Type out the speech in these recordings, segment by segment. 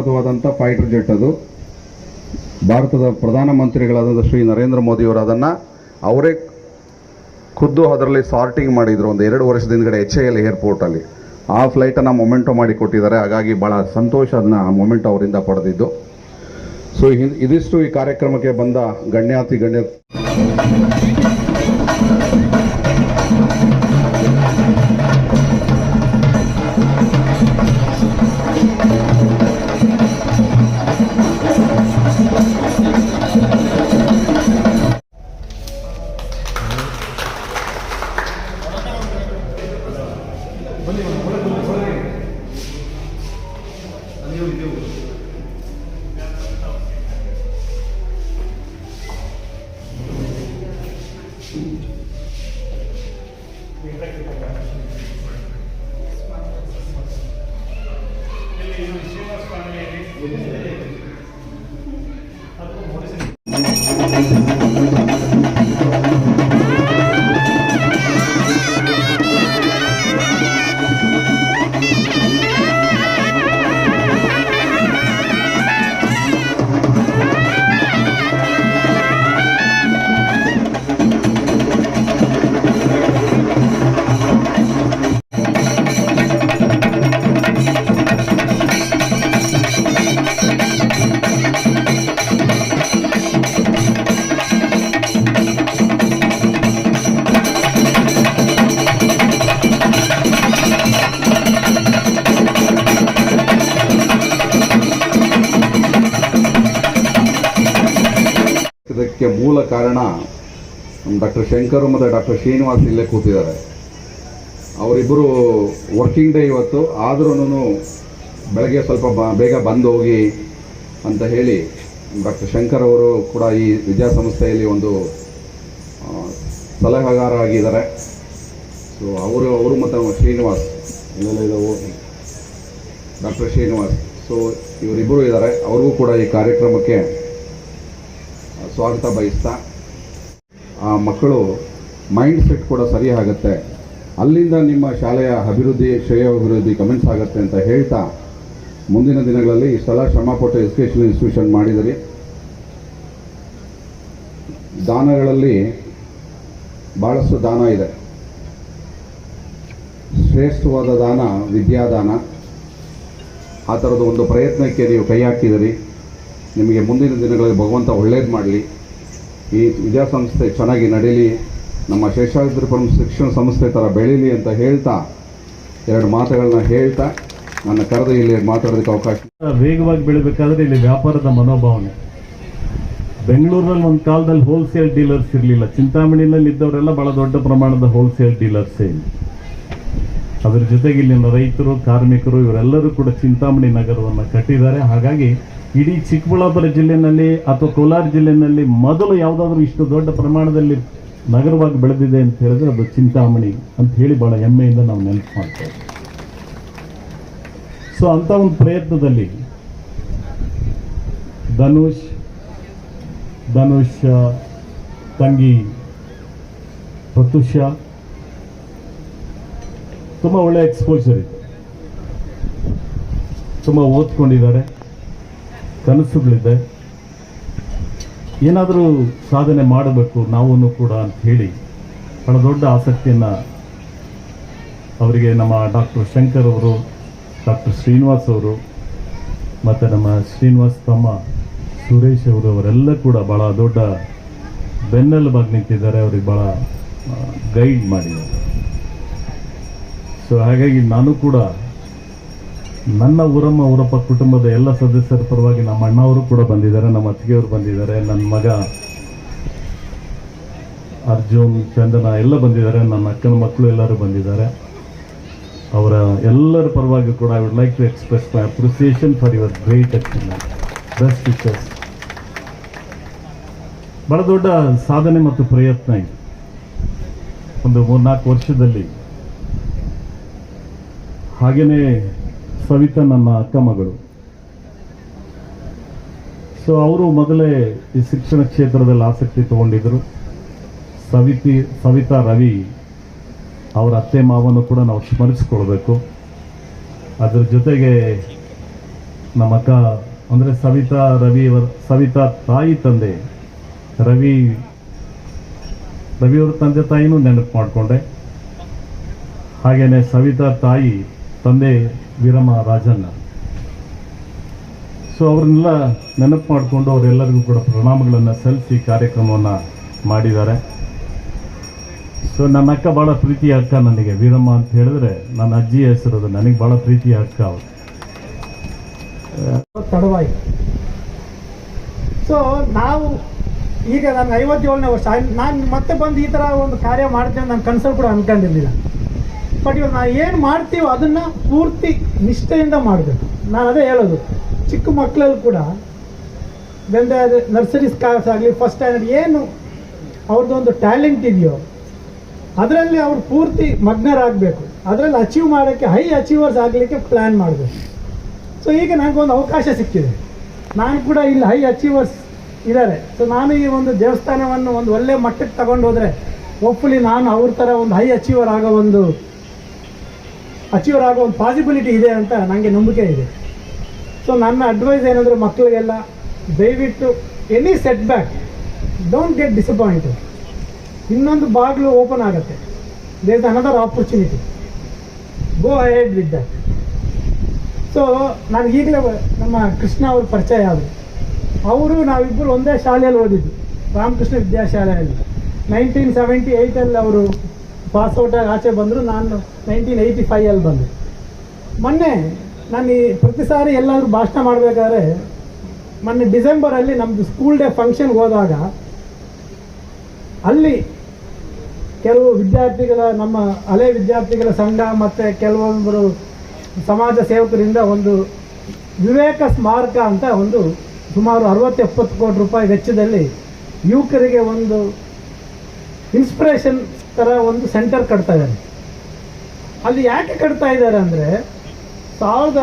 ನಿರ್ಮಿತವಾದಂಥ fighter jet ಅದು. ಭಾರತದ ಪ್ರಧಾನಮಂತ್ರಿಗಳಾದಂಥ ಶ್ರೀ ನರೇಂದ್ರ ಮೋದಿಯವರು ಅದನ್ನು ಅವರೇ ಖುದ್ದು ಅದರಲ್ಲಿ ಸಾರ್ಟಿಂಗ್ ಮಾಡಿದರು. ಒಂದು ಎರಡು ವರ್ಷದ ಹಿಂದ್ಗಡೆ ಎಚ್ ಐ ಎಲ್ ಏರ್ಪೋರ್ಟಲ್ಲಿ ಆ ಫ್ಲೈಟನ್ನು ಮೊಮೆಂಟೋ ಮಾಡಿ ಕೊಟ್ಟಿದ್ದಾರೆ. ಹಾಗಾಗಿ ಭಾಳ ಸಂತೋಷ ಅದನ್ನ ಮೊಮೆಂಟೋ ಅವರಿಂದ ಪಡೆದಿದ್ದು. ಸೊ ಇದಿಷ್ಟು ಈ ಕಾರ್ಯಕ್ರಮಕ್ಕೆ ಬಂದ ಗಣ್ಯಾತಿ ಗಣ್ಯ ಇದಕ್ಕೆ ಡಾಕ್ಟರ್ ಶಂಕರ್ ಮತ್ತು ಡಾಕ್ಟರ್ ಶ್ರೀನಿವಾಸ್ ಇಲ್ಲೇ ಕೂತಿದ್ದಾರೆ. ಅವರಿಬ್ಬರು ವರ್ಕಿಂಗ್ ಡೇ ಇವತ್ತು. ಆದ್ರೂ ಬೆಳಗ್ಗೆ ಸ್ವಲ್ಪ ಬೇಗ ಬಂದು ಹೋಗಿ ಅಂತ ಹೇಳಿ ಡಾಕ್ಟರ್ ಶಂಕರ್ ಅವರು ಕೂಡ ಈ ವಿದ್ಯಾಸಂಸ್ಥೆಯಲ್ಲಿ ಒಂದು ಸಲಹೆಗಾರ ಆಗಿದ್ದಾರೆ. ಸೊ ಅವರು ಅವರು ಮತ್ತು ಶ್ರೀನಿವಾಸ್ ಡಾಕ್ಟರ್ ಶ್ರೀನಿವಾಸ್. ಸೊ ಇವರಿಬ್ಬರು ಇದ್ದಾರೆ. ಅವ್ರಿಗೂ ಕೂಡ ಈ ಕಾರ್ಯಕ್ರಮಕ್ಕೆ ಸ್ವಾಗತ ಬಯಸ್ತಾ ಆ ಮಕ್ಕಳು ಮೈಂಡ್ ಸೆಟ್ ಕೂಡ ಸರಿ ಆಗುತ್ತೆ. ಅಲ್ಲಿಂದ ನಿಮ್ಮ ಶಾಲೆಯ ಅಭಿವೃದ್ಧಿ ಶ್ರೇಯೋಭಿವೃದ್ಧಿ ಕಮೆಂಟ್ಸ್ ಆಗುತ್ತೆ ಅಂತ ಹೇಳ್ತಾ ಮುಂದಿನ ದಿನಗಳಲ್ಲಿ ಇಷ್ಟೆಲ್ಲ ಶ್ರಮಪಟ್ಟು ಎಜುಕೇಷನ್ ಇನ್ಸ್ಟಿಟ್ಯೂಷನ್ ಮಾಡಿದಿರಿ ದಾನಗಳಲ್ಲಿ ಭಾಳಷ್ಟು ದಾನ ಇದೆ. ಶ್ರೇಷ್ಠವಾದ ದಾನ ವಿದ್ಯಾದಾನ. ಆ ಥರದ ಒಂದು ಪ್ರಯತ್ನಕ್ಕೆ ನೀವು ಕೈ ಹಾಕಿದಿರಿ ನಿಮಗೆ ಮುಂದಿನ ದಿನಗಳಲ್ಲಿ ಭಗವಂತ ಒಳ್ಳೇದು ಮಾಡಲಿ. ಈ ವಿದ್ಯಾಸಂಸ್ಥೆ ಚೆನ್ನಾಗಿ ನಡೀಲಿ, ನಮ್ಮ ಶೇಷಾದ್ರಿಪುರಂ ಶಿಕ್ಷಣ ಸಂಸ್ಥೆ ಥರ ಬೆಳೀಲಿ ಅಂತ ಹೇಳ್ತಾ, ಎರಡು ಮಾತುಗಳನ್ನ ಹೇಳ್ತಾ, ನನ್ನ ಕರೆದು ಇಲ್ಲಿ ಮಾತಾಡೋದಕ್ಕೆ ಅವಕಾಶ ವೇಗವಾಗಿ ಬೆಳಿಬೇಕಾದ್ರೆ ಇಲ್ಲಿ ವ್ಯಾಪಾರದ ಮನೋಭಾವನೆ. ಬೆಂಗಳೂರಲ್ಲಿ ಒಂದು ಕಾಲದಲ್ಲಿ ಹೋಲ್ಸೇಲ್ ಡೀಲರ್ಸ್ ಇರಲಿಲ್ಲ. ಚಿಂತಾಮಣಿನಲ್ಲಿ ಇದ್ದವರೆಲ್ಲ ಬಹಳ ದೊಡ್ಡ ಪ್ರಮಾಣದ ಹೋಲ್ಸೇಲ್ ಡೀಲರ್ಸೇ ಅದರ ಜೊತೆಗೆ ಇಲ್ಲಿನ ರೈತರು, ಕಾರ್ಮಿಕರು, ಇವರೆಲ್ಲರೂ ಕೂಡ ಚಿಂತಾಮಣಿ ನಗರವನ್ನು ಕಟ್ಟಿದ್ದಾರೆ. ಹಾಗಾಗಿ ಇಡೀ ಚಿಕ್ಕಬಳ್ಳಾಪುರ ಜಿಲ್ಲೆಯಲ್ಲಿ ಅಥವಾ ಕೋಲಾರ ಜಿಲ್ಲೆಯಲ್ಲಿ ಮೊದಲು ಯಾವುದಾದ್ರೂ ಇಷ್ಟು ದೊಡ್ಡ ಪ್ರಮಾಣದಲ್ಲಿ ನಗರವಾಗಿ ಬೆಳೆದಿದೆ ಅಂತ ಹೇಳಿದ್ರೆ ಅದು ಚಿಂತಾಮಣಿ ಅಂತ ಹೇಳಿ ಬಹಳ ಹೆಮ್ಮೆಯಿಂದ ನಾವು ನೆನಪು ಮಾಡ್ತೇವೆ. ಸೊ ಅಂತ ಒಂದು ಪ್ರಯತ್ನದಲ್ಲಿ ಧನುಷ್ ಧನುಷ್ ತಂಗಿ ಪ್ರತುಷ ತುಂಬ ಒಳ್ಳೆ ಎಕ್ಸ್ಪೋಜರ್ ಇದೆ. ತುಂಬ ಓದ್ಕೊಂಡಿದ್ದಾರೆ. ಕನಸುಗಳಿದೆ. ಏನಾದರೂ ಸಾಧನೆ ಮಾಡಬೇಕು ನಾವೂ ಕೂಡ ಅಂತ ಹೇಳಿ ಬಹಳ ದೊಡ್ಡ ಆಸಕ್ತಿಯನ್ನು ಅವರಿಗೆ ನಮ್ಮ ಡಾಕ್ಟರ್ ಶಂಕರ್ ಅವರು, ಡಾಕ್ಟರ್ ಶ್ರೀನಿವಾಸ್ ಅವರು, ಮತ್ತು ನಮ್ಮ ಶ್ರೀನಿವಾಸ್ ತಮ್ಮ ಸುರೇಶ್ ಅವರು, ಅವರೆಲ್ಲ ಕೂಡ ಭಾಳ ದೊಡ್ಡ ಬೆನ್ನೆಲುಬಾಗಿ ನಿಂತಿದ್ದಾರೆ. ಅವ್ರಿಗೆ ಭಾಳ ಗೈಡ್ ಮಾಡಿದ್ದಾರೆ. ಸೊ ಹಾಗಾಗಿ ನಾನು ಕೂಡ ನನ್ನ ಊರಮ್ಮ, ಊರಪ್ಪ ಕುಟುಂಬದ ಎಲ್ಲ ಸದಸ್ಯರ ಪರವಾಗಿ ನಮ್ಮ ಅಣ್ಣವರು ಕೂಡ ಬಂದಿದ್ದಾರೆ, ನಮ್ಮ ಅತ್ತಿಗೆಯವರು ಬಂದಿದ್ದಾರೆ, ನನ್ನ ಮಗ ಅರ್ಜುನ್, ಚಂದನ ಎಲ್ಲ ಬಂದಿದ್ದಾರೆ, ನನ್ನ ಅಕ್ಕನ ಮಕ್ಕಳು ಎಲ್ಲರೂ ಬಂದಿದ್ದಾರೆ. ಅವರ ಎಲ್ಲರ ಪರವಾಗಿ ಕೂಡ I would like to express my appreciation for your great achievement best teachers ಬಹಳ ದೊಡ್ಡ ಸಾಧನೆ ಮತ್ತು ಪ್ರಯತ್ನ ಇದು. ಒಂದು ಮೂರ್ನಾಲ್ಕು ವರ್ಷದಲ್ಲಿ ಹಾಗೆಯೇ ಸವಿತಾ ನನ್ನ ಅಕ್ಕ ಮಗಳು. ಸೊ ಅವರು ಮೊದಲೇ ಈ ಶಿಕ್ಷಣ ಕ್ಷೇತ್ರದಲ್ಲಿ ಆಸಕ್ತಿ ತಗೊಂಡಿದ್ದರು ಸವಿತಿ, ಸವಿತಾ ರವಿ ಅವರ ಅತ್ತೆ ಮಾವನ್ನು ಕೂಡ ನಾವು ಸ್ಮರಿಸ್ಕೊಳ್ಬೇಕು. ಅದರ ಜೊತೆಗೆ ನಮ್ಮ ಅಕ್ಕ, ಅಂದರೆ ಸವಿತಾ ರವಿ ಸವಿತಾ ತಾಯಿ ತಂದೆ ರವಿ, ರವಿಯವ್ರ ತಂದೆ ತಾಯಿನೂ ನೆನಪು ಮಾಡಿಕೊಂಡೆ. ಹಾಗೆಯೇ ಸವಿತಾ ತಾಯಿ ತಂದೆ ವೀರಮ್ಮ ರಾಜಣ್ಣ. ಸೊ ಅವ್ರನ್ನೆಲ್ಲ ನೆನಪು ಮಾಡಿಕೊಂಡು ಅವರೆಲ್ಲರಿಗೂ ಕೂಡ ಪ್ರಣಾಮಗಳನ್ನು ಸಲ್ಲಿಸಿ ಕಾರ್ಯಕ್ರಮವನ್ನು ಮಾಡಿದ್ದಾರೆ. ಸೊ ನನ್ನ ಅಕ್ಕ ಭಾಳ ಪ್ರೀತಿಯ ಅಕ್ಕ ನನಗೆ, ವೀರಮ್ಮ ಅಂತ ಹೇಳಿದ್ರೆ ನನ್ನ ಅಜ್ಜಿ ಹೆಸರು ಅದು. ನನಗೆ ಭಾಳ ಪ್ರೀತಿಯ ಅಕ್ಕ ಅವರು ತಡವಾಯಿ ಸೊ ನಾವು ಈಗ ನಾನು ಐವತ್ತೇಳನೇ ವರ್ಷ ನಾನು ಮತ್ತೆ ಬಂದು ಈ ಥರ ಒಂದು ಕಾರ್ಯ ಮಾಡ್ತೇನೆ ನನ್ನ ಕನಸಲ್ಲಿ ಕೂಡ ಅನ್ಕೊಂಡಿರ್ಲಿಲ್ಲ. ಇವಾಗ ನಾವು ಏನು ಮಾಡ್ತೀವೋ ಅದನ್ನು ಪೂರ್ತಿ ನಿಷ್ಠೆಯಿಂದ ಮಾಡಬೇಕು. ನಾನು ಅದೇ ಹೇಳೋದು, ಚಿಕ್ಕ ಮಕ್ಕಳಲ್ಲಿ ಕೂಡ ಬೆಂದ ನರ್ಸರಿ ಸ್ಕಾಲರ್ಸ್ ಆಗಲಿ ಫಸ್ಟ್ ಸ್ಟ್ಯಾಂಡರ್ಡ್ ಏನು ಅವ್ರದ್ದೊಂದು ಟ್ಯಾಲೆಂಟ್ ಇದೆಯೋ, ಅದರಲ್ಲಿ ಅವ್ರು ಪೂರ್ತಿ ಮಗ್ನರಾಗಬೇಕು. ಅದರಲ್ಲಿ ಅಚೀವ್ ಮಾಡೋಕ್ಕೆ ಹೈ ಅಚೀವರ್ಸ್ ಆಗಲಿಕ್ಕೆ ಪ್ಲ್ಯಾನ್ ಮಾಡಬೇಕು. ಸೊ ಈಗ ನನಗೊಂದು ಅವಕಾಶ ಸಿಕ್ಕಿದೆ. ನಾನು ಕೂಡ ಇಲ್ಲಿ ಹೈ ಅಚೀವರ್ಸ್ ಇದ್ದಾರೆ. ಸೊ ನಾನು ಈ ಒಂದು ದೇವಸ್ಥಾನವನ್ನು ಒಂದು ಒಳ್ಳೆ ಮಟ್ಟಕ್ಕೆ ತಗೊಂಡು ಹೋದರೆ ಹೋಪ್ಫುಲಿ ನಾನು ಅವ್ರ ಥರ ಒಂದು ಹೈ ಅಚೀವರ್ ಆಗೋ ಒಂದು ಅಚೀವರ್ ಆಗೋ ಒಂದು ಪಾಸಿಬಿಲಿಟಿ ಇದೆ ಅಂತ ನನಗೆ ನಂಬಿಕೆ ಇದೆ. ಸೊ ನನ್ನ ಅಡ್ವೈಸ್ ಏನಂದರೆ ಮಕ್ಕಳಿಗೆಲ್ಲ ದಯವಿಟ್ಟು any setback don't get disappointed ಇನ್ನೊಂದು ಬಾಗಿಲು ಓಪನ್ ಆಗುತ್ತೆ. There is another opportunity go ahead with that so ನಾನು ಈಗಲೇ ನಮ್ಮ ಕೃಷ್ಣ ಅವ್ರ ಪರಿಚಯ ಆದರು. ಅವರು ನಾವಿಬ್ಬರು ಒಂದೇ ಶಾಲೆಯಲ್ಲಿ ಓದಿದ್ದು. ರಾಮಕೃಷ್ಣ ವಿದ್ಯಾಶಾಲೆಯಲ್ಲಿ. ನೈನ್ಟೀನ್ ಸೆವೆಂಟಿ ಏಯ್ಟಲ್ಲಿ ಅವರು ಪಾಸ್ಔಟಾಗಿ ಆಚೆ ಬಂದರು ನಾನು ನೈನ್ಟೀನ್ ಏಯ್ಟಿ ಫೈವಲ್ಲಿ ಬಂದೆ. ಮೊನ್ನೆ ನಾನು ಈ ಪ್ರತಿ ಸಾರಿ ಎಲ್ಲಾದರೂ ಭಾಷಣ ಮಾಡಬೇಕಾದ್ರೆ ಮೊನ್ನೆ ಡಿಸೆಂಬರಲ್ಲಿ ನಮ್ಮದು ಸ್ಕೂಲ್ ಡೇ ಫಂಕ್ಷನ್ಗೆ ಹೋದಾಗ ಅಲ್ಲಿ ಕೆಲವು ವಿದ್ಯಾರ್ಥಿಗಳ ನಮ್ಮ ಹಳೆ ವಿದ್ಯಾರ್ಥಿಗಳ ಸಂಘ ಮತ್ತು ಕೆಲವೊಬ್ಬರು ಸಮಾಜ ಸೇವಕರಿಂದ ಒಂದು ವಿವೇಕ ಸ್ಮಾರಕ ಅಂತ ಒಂದು ಸುಮಾರು ಅರವತ್ತು ಎಪ್ಪತ್ತು ಕೋಟಿ ರೂಪಾಯಿ ವೆಚ್ಚದಲ್ಲಿ ಯುವಕರಿಗೆ ಒಂದು ಇನ್ಸ್ಪಿರೇಷನ್ ಥರ ಒಂದು ಸೆಂಟರ್ ಕಟ್ತಾ ಇದ್ದಾರೆ ಅಲ್ಲಿ ಯಾಕೆ ಕಟ್ತಾ ಇದ್ದಾರೆ ಅಂದರೆ ಸಾವಿರದ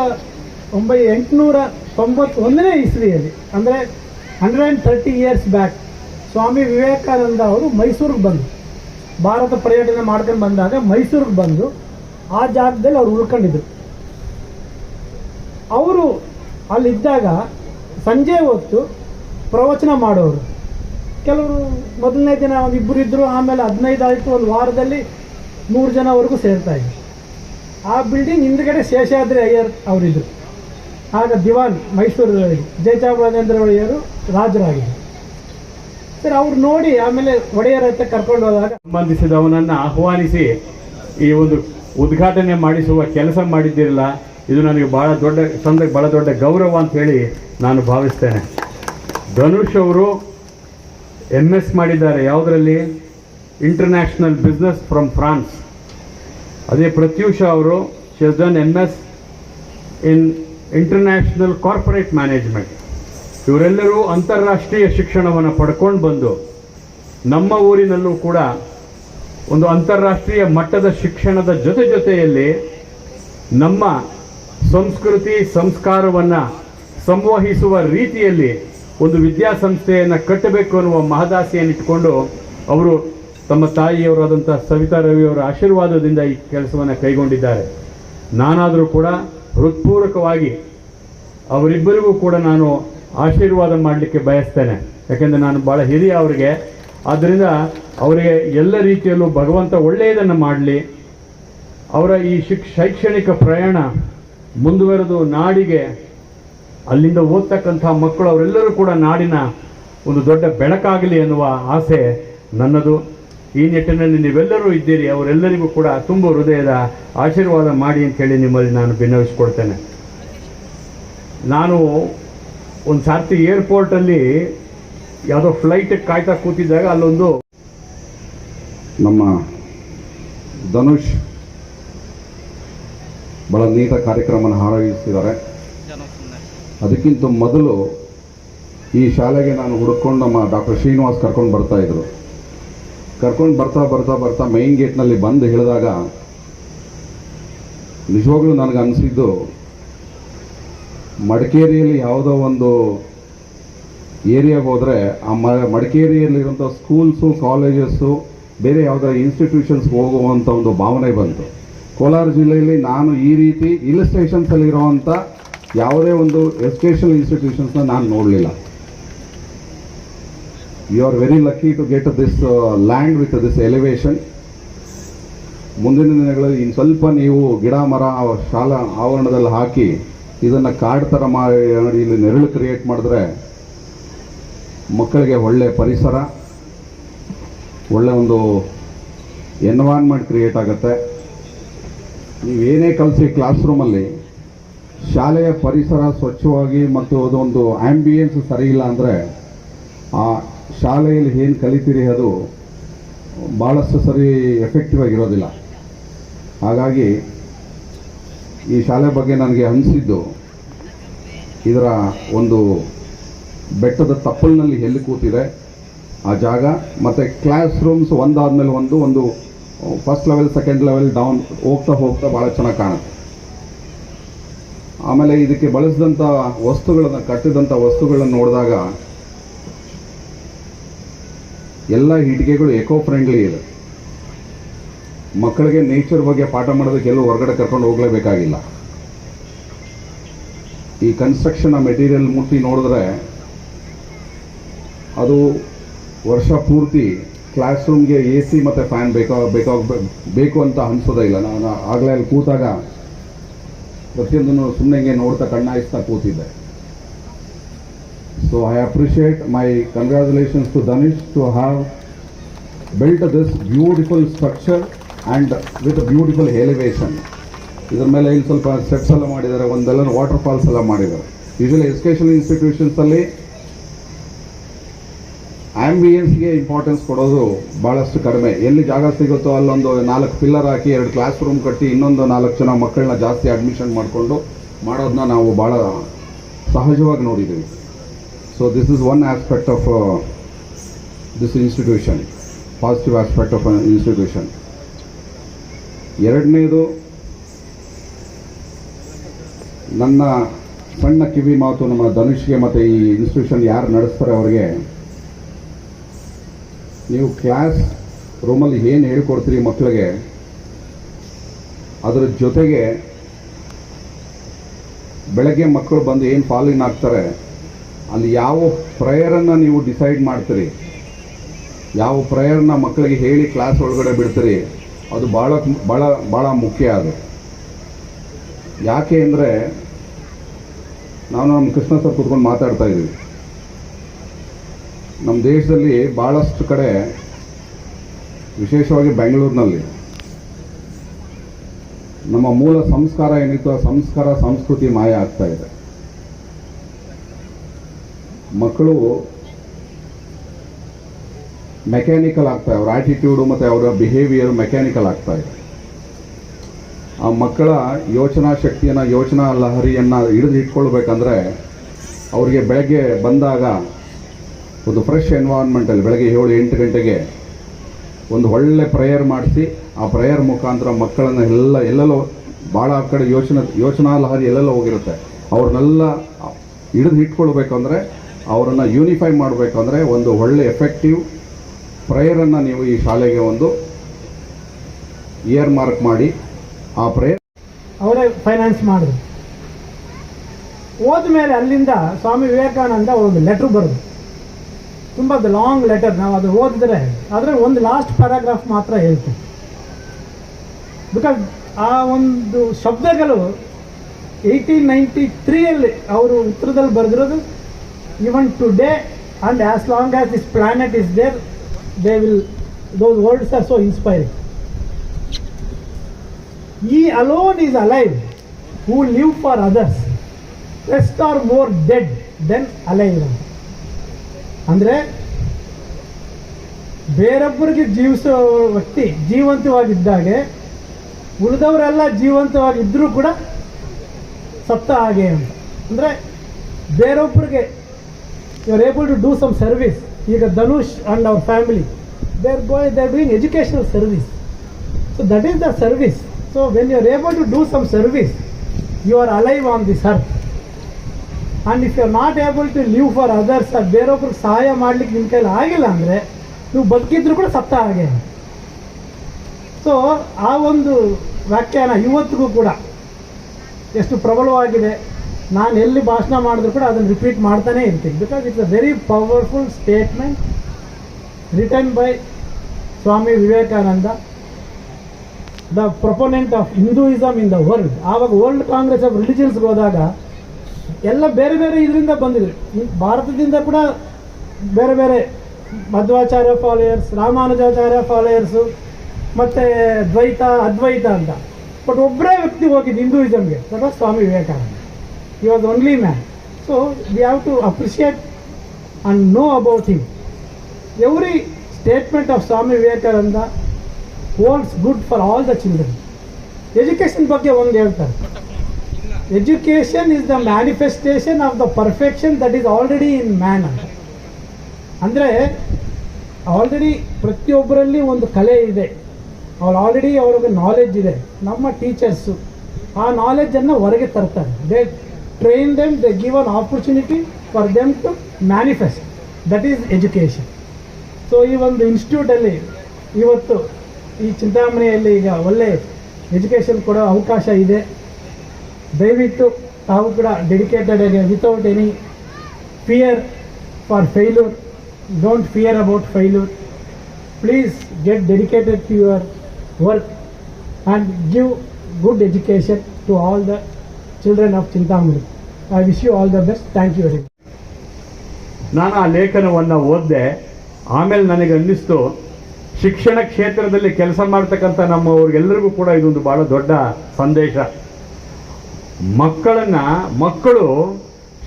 ಒಂಬೈ ಎಂಟುನೂರ ತೊಂಬತ್ತೊಂದನೇ ಇಸ್ವಿಯಲ್ಲಿ, ಅಂದರೆ hundred and thirty years back Swami Vivekananda ಅವರು ಮೈಸೂರಿಗೆ ಬಂದು ಭಾರತ ಪರ್ಯಟನೆ ಮಾಡ್ಕೊಂಡು ಬಂದಾಗ ಮೈಸೂರಿಗೆ ಬಂದು ಆ ಜಾಗದಲ್ಲಿ ಅವ್ರು ಉಳ್ಕೊಂಡಿದ್ರು. ಅವರು ಅಲ್ಲಿದ್ದಾಗ ಸಂಜೆ ಹೊತ್ತು ಪ್ರವಚನ ಮಾಡೋರು. ಕೆಲವರು ಮೊದಲನೇ ದಿನ ಒಂದು ಇಬ್ಬರು ಇದ್ದರು ಆಮೇಲೆ ಹದಿನೈದು ಆಯಿತು, ಒಂದು ವಾರದಲ್ಲಿ ಮೂರು ಜನವರೆಗೂ ಸೇರ್ತಾ ಇದ್ರು. ಆ ಬಿಲ್ಡಿಂಗ್ ಹಿಂದ್ಗಡೆ ಶೇಷಾದ್ರಿ ಅಯ್ಯರ್ ಅವರಿದ್ದರು ಆಗ ದಿವಾನ್ ಮೈಸೂರಲ್ಲಿ ಜಯಚಾಮರಾಜೇಂದ್ರ ಒಡೆಯರು ರಾಜರಾಗಿದ್ದರು ಸರ್, ಅವ್ರು ನೋಡಿ ಆಮೇಲೆ ಒಡೆಯರ ಹತ್ರ ಕರ್ಕೊಂಡು ಹೋದಾಗ ಸಂಬಂಧಿಸಿದವನನ್ನು ಆಹ್ವಾನಿಸಿ ಈ ಒಂದು ಉದ್ಘಾಟನೆ ಮಾಡಿಸುವ ಕೆಲಸ ಮಾಡಿದ್ದಿರಲ್ಲ, ಇದು ನನಗೆ ಭಾಳ ದೊಡ್ಡ, ಸಂದ ಭಾಳ ದೊಡ್ಡ ಗೌರವ ಅಂತ ಹೇಳಿ ನಾನು ಭಾವಿಸ್ತೇನೆ. ಧನುಷ್ ಅವರು ಎಂ ಎಸ್ ಮಾಡಿದ್ದಾರೆ. ಯಾವುದರಲ್ಲಿ? ಇಂಟರ್ನ್ಯಾಷನಲ್ ಬಿಸ್ನೆಸ್ ಫ್ರಮ್ ಫ್ರಾನ್ಸ್ ಅದೇ ಪ್ರತ್ಯೂಷ ಅವರು she's M S in international corporate management ಇವರೆಲ್ಲರೂ ಅಂತಾರಾಷ್ಟ್ರೀಯ ಶಿಕ್ಷಣವನ್ನು ಪಡ್ಕೊಂಡು ಬಂದು, ನಮ್ಮ ಊರಿನಲ್ಲೂ ಕೂಡ ಒಂದು ಅಂತಾರಾಷ್ಟ್ರೀಯ ಮಟ್ಟದ ಶಿಕ್ಷಣದ ಜೊತೆ ಜೊತೆಯಲ್ಲಿ ನಮ್ಮ ಸಂಸ್ಕೃತಿ, ಸಂಸ್ಕಾರವನ್ನು ಸಂವಹಿಸುವ ರೀತಿಯಲ್ಲಿ ಒಂದು ವಿದ್ಯಾಸಂಸ್ಥೆಯನ್ನು ಕಟ್ಟಬೇಕು ಅನ್ನುವ ಮಹದಾಸೆಯನ್ನು ಇಟ್ಕೊಂಡು ಅವರು ತಮ್ಮ ತಾಯಿಯವರಾದಂಥ ಸವಿತಾ ರವಿಯವರ ಆಶೀರ್ವಾದದಿಂದ ಈ ಕೆಲಸವನ್ನು ಕೈಗೊಂಡಿದ್ದಾರೆ. ನಾನಾದರೂ ಕೂಡ ಹೃತ್ಪೂರ್ವಕವಾಗಿ ಅವರಿಬ್ಬರಿಗೂ ಕೂಡ ನಾನು ಆಶೀರ್ವಾದ ಮಾಡಲಿಕ್ಕೆ ಬಯಸ್ತೇನೆ. ಯಾಕೆಂದರೆ ನಾನು ಭಾಳ ಹಿರಿಯ ಅವರಿಗೆ. ಆದ್ದರಿಂದ ಅವರಿಗೆ ಎಲ್ಲ ರೀತಿಯಲ್ಲೂ ಭಗವಂತ ಒಳ್ಳೆಯದನ್ನು ಮಾಡಲಿ. ಅವರ ಈ ಶಿಕ್, ಶೈಕ್ಷಣಿಕ ಪ್ರಯಾಣ ಮುಂದುವರೆದು ನಾಡಿಗೆ ಅಲ್ಲಿಂದ ಓದ್ತಕ್ಕಂಥ ಮಕ್ಕಳು ಅವರೆಲ್ಲರೂ ಕೂಡ ನಾಡಿನ ಒಂದು ದೊಡ್ಡ ಬೆಳಕಾಗಲಿ ಅನ್ನುವ ಆಸೆ ನನ್ನದು. ಈ ನಿಟ್ಟಿನಲ್ಲಿ ನೀವೆಲ್ಲರೂ ಇದ್ದೀರಿ, ಅವರೆಲ್ಲರಿಗೂ ಕೂಡ ತುಂಬ ಹೃದಯದ ಆಶೀರ್ವಾದ ಮಾಡಿ ಅಂತೇಳಿ ನಿಮ್ಮಲ್ಲಿ ನಾನು ಭಿನ್ನವಿಸ್ಕೊಡ್ತೇನೆ ನಾನು ಒಂದು ಸಾರ್ತಿ ಏರ್ಪೋರ್ಟಲ್ಲಿ ಯಾವುದೋ ಫ್ಲೈಟ್ ಕಾಯ್ತಾ ಕೂತಿದ್ದಾಗ ಅಲ್ಲೊಂದು ನಮ್ಮ ಧನುಷ್ ಬಹಳ ನೀಟ ಕಾರ್ಯಕ್ರಮನ ಆಯೋಜಿಸಿದ್ದಾರೆ ಅದಕ್ಕಿಂತ ಮೊದಲು ಈ ಶಾಲೆಗೆ ನಾನು ಹುಡುಕೊಂಡು ನಮ್ಮ ಡಾಕ್ಟರ್ ಶ್ರೀನಿವಾಸ್ ಕರ್ಕೊಂಡು ಬರ್ತಾ ಇದ್ರು. ಕರ್ಕೊಂಡು ಬರ್ತಾ ಬರ್ತಾ ಬರ್ತಾ ಮೈನ್ ಗೇಟ್ನಲ್ಲಿ ಬಂದು ಹೇಳಿದಾಗ ನಿಜವಾಗ್ಲೂ ನನಗೆ ಅನಿಸಿದ್ದು, ಮಡಿಕೇರಿಯಲ್ಲಿ ಯಾವುದೋ ಒಂದು ಏರಿಯಾಗೆ ಹೋದರೆ ಆ ಮ ಮಡಿಕೇರಿಯಲ್ಲಿರುವಂಥ ಸ್ಕೂಲ್ಸು ಕಾಲೇಜಸ್ಸು ಬೇರೆ ಯಾವುದೋ ಇನ್ಸ್ಟಿಟ್ಯೂಷನ್ಸ್ಗೆ ಹೋಗುವಂಥ ಒಂದು ಭಾವನೆ ಬಂತು. ಕೋಲಾರ ಜಿಲ್ಲೆಯಲ್ಲಿ ನಾನು ಈ ರೀತಿ ಹಿಲ್ ಸ್ಟೇಷನ್ಸಲ್ಲಿರುವಂಥ ಯಾವುದೇ ಒಂದು ಎಜುಕೇಷನಲ್ ಇನ್ಸ್ಟಿಟ್ಯೂಷನ್ಸ್ನ ನಾನು ನೋಡಲಿಲ್ಲ. You are very lucky to get this land with this elevation ಮುಂದಿನ ದಿನಗಳಲ್ಲಿ ಇನ್ನು ಸ್ವಲ್ಪ ನೀವು ಗಿಡ, ಮರ ಶಾಲಾ ಆವರಣದಲ್ಲಿ ಹಾಕಿ ಇದನ್ನು ಕಾಡು ಥರ ಮಾಡಿ ಇಲ್ಲಿ ನೆರಳು ಕ್ರಿಯೇಟ್ ಮಾಡಿದ್ರೆ ಮಕ್ಕಳಿಗೆ ಒಳ್ಳೆ ಪರಿಸರ, ಒಳ್ಳೆ ಒಂದು ಎನ್ವಾನ್ಮೆಂಟ್ ಕ್ರಿಯೇಟ್ ಆಗುತ್ತೆ. ನೀವೇನೇ ಕಲಿಸಿ ಕ್ಲಾಸ್ ರೂಮಲ್ಲಿ ಶಾಲೆಯ ಪರಿಸರ ಸ್ವಚ್ಛವಾಗಿ ಮತ್ತು ಅದೊಂದು ಆ್ಯಂಬಿಯನ್ಸ್ ಸರಿ ಇಲ್ಲ ಅಂದರೆ ಆ ಶಾಲೆಯಲ್ಲಿ ಏನು ಕಲಿತೀರಿ ಅದು ಭಾಳಷ್ಟು ಸರಿ ಎಫೆಕ್ಟಿವ್ ಆಗಿರೋದಿಲ್ಲ. ಹಾಗಾಗಿ ಈ ಶಾಲೆ ಬಗ್ಗೆ ನನಗೆ ಅನಿಸಿದ್ದು ಇದರ ಒಂದು ಬೆಟ್ಟದ ತಪ್ಪಲಿನಲ್ಲಿ ಎಲ್ಲಿ ಕೂತಿದೆ ಆ ಜಾಗ ಮತ್ತು ಕ್ಲಾಸ್ ರೂಮ್ಸ್ ಒಂದಾದ ಮೇಲೆ ಒಂದು ಒಂದು first level second level down ಹೋಗ್ತಾ ಹೋಗ್ತಾ ಭಾಳ ಚೆನ್ನಾಗಿ ಕಾಣುತ್ತೆ. ಆಮೇಲೆ ಇದಕ್ಕೆ ಬಳಸಿದಂಥ ವಸ್ತುಗಳನ್ನು ಕಟ್ಟಿದಂಥ ವಸ್ತುಗಳನ್ನು ನೋಡಿದಾಗ ಎಲ್ಲ ಇಟ್ಟಿಗೆಗಳು ಎಕೋ ಫ್ರೆಂಡ್ಲಿ ಇದೆ. ಮಕ್ಕಳಿಗೆ ನೇಚರ್ ಬಗ್ಗೆ ಪಾಠ ಮಾಡೋದಕ್ಕೆ ಎಲ್ಲೂ ಹೊರಗಡೆ ಕರ್ಕೊಂಡು ಹೋಗಲೇಬೇಕಾಗಿಲ್ಲ. ಈ ಕನ್ಸ್ಟ್ರಕ್ಷನ್ ಮೆಟೀರಿಯಲ್ ಮುಟ್ಟಿ ನೋಡಿದ್ರೆ ಅದು ವರ್ಷ ಪೂರ್ತಿ ಕ್ಲಾಸ್ ರೂಮ್ಗೆ ಎ ಸಿ ಮತ್ತು ಫ್ಯಾನ್ ಬೇಕಾ ಬೇಕಾಗ ಬೇಕು ಅಂತ ಅನಿಸೋದೇ ಇಲ್ಲ. ನಾನು ಆಗಲೇ ಅಲ್ಲಿ ಕೂತಾಗ ಪ್ರತಿಯೊಂದನ್ನು ಸುಮ್ಮನೆ ಹಿಂಗೆ ನೋಡ್ತಾ ಕಣ್ಣಾಯಿಸ್ತಾ ಕೂತಿದ್ದೆ. So I appreciate my congratulations to Dhanish to have built this beautiful structure and with beautiful elevation. ಇದ್ರ ಮೇಲೆ ಇಲ್ಲಿ ಸ್ವಲ್ಪ ಸ್ಟೆಪ್ಸ್ ಎಲ್ಲ ಮಾಡಿದ್ದಾರೆ. ಒಂದೆಲ್ಲ ವಾಟರ್ ಫಾಲ್ಸ್ ಎಲ್ಲ ಮಾಡಿದ್ದಾರೆ. ಯೂಶಲಿ ಎಜುಕೇಷನ್ ಇನ್ಸ್ಟಿಟ್ಯೂಷನ್ಸಲ್ಲಿ ಆಂಬಿಯನ್ಸ್ಗೆ ಇಂಪಾರ್ಟೆನ್ಸ್ ಕೊಡೋದು ಭಾಳಷ್ಟು ಕಡಿಮೆ. ಎಲ್ಲಿ ಜಾಗ ಸಿಗುತ್ತೋ ಅಲ್ಲೊಂದು ನಾಲ್ಕು ಪಿಲ್ಲರ್ ಹಾಕಿ ಎರಡು ಕ್ಲಾಸ್ ರೂಮ್ ಕಟ್ಟಿ ಇನ್ನೊಂದು ನಾಲ್ಕು ಜನ ಮಕ್ಕಳನ್ನ ಜಾಸ್ತಿ ಅಡ್ಮಿಷನ್ ಮಾಡಿಕೊಂಡು ಮಾಡೋದನ್ನ ನಾವು ಭಾಳ ಸಹಜವಾಗಿ ನೋಡಿದ್ದೀವಿ. So this is one aspect of this institution positive aspect of institution ಎರಡನೇದು, ನನ್ನ ಸಣ್ಣ ಕಿವಿ ಮಾತು ನಮ್ಮ ಧನುಷ್ಗೆ ಮತ್ತು ಈ ಇನ್ಸ್ಟಿಟ್ಯೂಷನ್ ಯಾರು ನಡೆಸ್ತಾರೆ ಅವರಿಗೆ ನೀವು ಕ್ಲಾಸ್ ರೂಮಲ್ಲಿ ಏನು ಹೇಳ್ಕೊಡ್ತೀರಿ ಮಕ್ಕಳಿಗೆ ಅದರ ಜೊತೆಗೆ ಬೆಳಗ್ಗೆ ಮಕ್ಕಳು ಬಂದು ಏನು ಫಾಲೋಯಿನ್ ಆಗ್ತಾರೆ? ಅಲ್ಲಿ ಯಾವ ಪ್ರೇಯರನ್ನು ನೀವು ಡಿಸೈಡ್ ಮಾಡ್ತೀರಿ? ಯಾವ ಪ್ರೇಯರ್ನ ಮಕ್ಕಳಿಗೆ ಹೇಳಿ ಕ್ಲಾಸ್ ಒಳಗಡೆ ಬಿಡ್ತೀರಿ? ಅದು ಭಾಳ ಭಾಳ ಭಾಳ ಮುಖ್ಯ ಅದು. ಯಾಕೆ ಅಂದರೆ, ನಾವು ನಮ್ಮ ಕೃಷ್ಣ ಸರ್ ಕೂತ್ಕೊಂಡು ಮಾತಾಡ್ತಾ ಇದ್ದೀವಿ ನಮ್ಮ ದೇಶದಲ್ಲಿ ಭಾಳಷ್ಟು ಕಡೆ ವಿಶೇಷವಾಗಿ ಬೆಂಗಳೂರಿನಲ್ಲಿ ನಮ್ಮ ಮೂಲ ಸಂಸ್ಕಾರ ಏನಿತ್ತು ಆ ಸಂಸ್ಕಾರ ಸಂಸ್ಕೃತಿ ಮಾಯ ಆಗ್ತಾ ಇದೆ. ಮಕ್ಕಳು ಮೆಕ್ಯಾನಿಕಲ್ ಆಗ್ತಾ ಅವ್ರ ಆಟಿಟ್ಯೂಡು ಮತ್ತು ಅವರ ಬಿಹೇವಿಯರ್ ಮೆಕ್ಯಾನಿಕಲ್ ಆಗ್ತಾ ಇದೆ. ಆ ಮಕ್ಕಳ ಯೋಚನಾ ಶಕ್ತಿಯನ್ನು ಯೋಚನಾ ಲಹರಿಯನ್ನು ಹಿಡಿದು ಇಟ್ಕೊಳ್ಬೇಕಂದ್ರೆ ಅವರಿಗೆ ಬೆಳಗ್ಗೆ ಬಂದಾಗ ಒಂದು ಫ್ರೆಶ್ ಎನ್ವಾರ್ಮೆಂಟಲ್ಲಿ ಬೆಳಗ್ಗೆ ಏಳು ಎಂಟು ಗಂಟೆಗೆ ಒಂದು ಒಳ್ಳೆ ಪ್ರೇಯರ್ ಮಾಡಿಸಿ, ಆ ಪ್ರೇಯರ್ ಮುಖಾಂತರ ಮಕ್ಕಳನ್ನು ಎಲ್ಲ, ಎಲ್ಲೆಲ್ಲೋ ಭಾಳ ಆ ಕಡೆ ಯೋಚನೆ ಯೋಚನಾ ಲಹರಿ ಎಲ್ಲೆಲ್ಲೋ ಹೋಗಿರುತ್ತೆ. ಅವ್ರನ್ನೆಲ್ಲ ಹಿಡಿದು ಇಟ್ಕೊಳ್ಬೇಕಂದ್ರೆ ಅವರನ್ನು ಯೂನಿಫೈ ಮಾಡಬೇಕಂದ್ರೆ ಒಂದು ಒಳ್ಳೆ ಎಫೆಕ್ಟಿವ್ ಪ್ರೇಯರನ್ನು ನೀವು ಈ ಶಾಲೆಗೆ ಒಂದು ಇಯರ್ ಮಾರ್ಕ್ ಮಾಡಿ, ಆ ಪ್ರೇಯರ್ ಅವರೇ ಫೈನಾನ್ಸ್ ಮಾಡಿದ್ರು. ಹೋದ್ಮೇಲೆ ಅಲ್ಲಿಂದ ಸ್ವಾಮಿ ವಿವೇಕಾನಂದ ಒಂದು ಲೆಟ್ರ್ ಬರೆದು ತುಂಬ ಲಾಂಗ್ ಲೆಟರ್ ನಾವು ಅದು ಓದಿದ್ರೆ, ಆದರೆ ಒಂದು ಲಾಸ್ಟ್ ಪ್ಯಾರಾಗ್ರಾಫ್ ಮಾತ್ರ ಹೇಳ್ತೀವಿ. ಬಿಕಾಸ್ ಆ ಒಂದು ಶಬ್ದಗಳು ಏಯ್ಟೀನ್ ನೈಂಟಿ ತ್ರೀಯಲ್ಲಿ ಅವರು ಉತ್ತರದಲ್ಲಿ ಬರೆದಿರೋದು even today and as long as this planet is there they will those words are so inspiring he alone is alive who live for others rest are more dead than alive ಅಂತ ಅಂದರೆ ಬೇರೊಬ್ಬರಿಗೆ ಜೀವಿಸೋ ವ್ಯಕ್ತಿ ಜೀವಂತವಾಗಿದ್ದಾಗೆ ಉಳಿದವರೆಲ್ಲ ಜೀವಂತವಾಗಿದ್ದರೂ ಕೂಡ ಸತ್ತ ಹಾಗೆ ಅಂತ. ಅಂದರೆ ಬೇರೊಬ್ಬರಿಗೆ you are able to do some service ಈಗ Dhanush and hour family they are going they are doing educational service so that is the service so when you are able to do some service you are alive on this earth and if you are not able to live for others ಬೇರೊಬ್ರಿಗೆ ಸಹಾಯ ಮಾಡ್ಲಿಕ್ಕೆ ನಿಮ್ಮ ಕೈಲಿ ಆಗಿಲ್ಲ ಅಂದರೆ, ನೀವು ಬದುಕಿದ್ರು ಕೂಡ ಸತ್ತ ಹಾಗೆ. ಸೊ ಆ ಒಂದು ವ್ಯಾಖ್ಯಾನ ಇವತ್ತಿಗೂ ಕೂಡ ಎಷ್ಟು ಪ್ರಬಲವಾಗಿದೆ. ನಾನು ಎಲ್ಲಿ ಭಾಷಣ ಮಾಡಿದ್ರು ಕೂಡ ಅದನ್ನು ರಿಪೀಟ್ ಮಾಡ್ತಾನೆ ಇರ್ತೀನಿ. Because it's a very powerful statement return by Swami Vivekananda the proponent of Hinduism in the world ಆವಾಗ ವರ್ಲ್ಡ್ ಕಾಂಗ್ರೆಸ್ ಆಫ್ ರಿಲಿಜನ್ಸ್ಗೆ ಹೋದಾಗ ಎಲ್ಲ ಬೇರೆ ಬೇರೆ ಇದರಿಂದ ಬಂದಿದೆ. ಭಾರತದಿಂದ ಕೂಡ ಬೇರೆ ಬೇರೆ ಮಧ್ವಾಚಾರ್ಯ ಫಾಲೋಯರ್ಸ್, ರಾಮಾನುಜಾಚಾರ್ಯ ಫಾಲೋಯರ್ಸು, ಮತ್ತು ದ್ವೈತ, ಅದ್ವೈತ ಅಂತ. ಬಟ್ ಒಬ್ಬರೇ ವ್ಯಕ್ತಿ ಹೋಗಿದ್ದು ಹಿಂದೂಯಿಸಮ್ಗೆ ಅಥವಾ Swami Vivekananda. He was only man so we have to appreciate and know about him every statement of Swami Vivekananda holds good for all the children education ಬಗ್ಗೆ ಒಂದು ಹೇಳ್ತಾರೆ. Education is the manifestation of the perfection that is already in man ಅಂದರೆ already ಪ್ರತಿಯೊಬ್ಬರಲ್ಲಿ ಒಂದು ಕಲೆ ಇದೆ. ಅವ್ರು already ಅವ್ರಿಗೆ ನಾಲೆಜ್ ಇದೆ. ನಮ್ಮ ಟೀಚರ್ಸು ಆ ನಾಲೆಡ್ಜನ್ನು ಹೊರಗೆ ತರ್ತಾರೆ. They train them they give an opportunity for them to manifest that is education so ಈ ಒಂದು ಇನ್ಸ್ಟಿಟ್ಯೂಟಲ್ಲಿ ಇವತ್ತು ಈ ಚಿಂತಾಮಣಿಯಲ್ಲಿ ಈಗ ಒಳ್ಳೆ ಎಜುಕೇಷನ್ ಕೊಡೋ ಅವಕಾಶ ಇದೆ. ದಯವಿಟ್ಟು ತಾವು ಕೂಡ ಡೆಡಿಕೇಟೆಡ್ ಆಗಿ without any fear for failure don't fear about failure please get dedicated to your work and give good education to all the children of Chintamani I wish you all the best thank you very ನಾನು ಆ ಲೇಖನವನ್ನು ಓದಿದೆ. ಆಮೇಲೆ ನನಗೆ ಅನ್ನಿಸ್ತು, ಶಿಕ್ಷಣ ಕ್ಷೇತ್ರದಲ್ಲಿ ಕೆಲಸ ಮಾಡ್ತಕ್ಕಂಥ ನಮ್ಮವ್ರಿಗೆಲ್ಲರಿಗೂ ಕೂಡ ಇದೊಂದು ಭಾಳ ದೊಡ್ಡ ಸಂದೇಶ. ಮಕ್ಕಳನ್ನ, ಮಕ್ಕಳು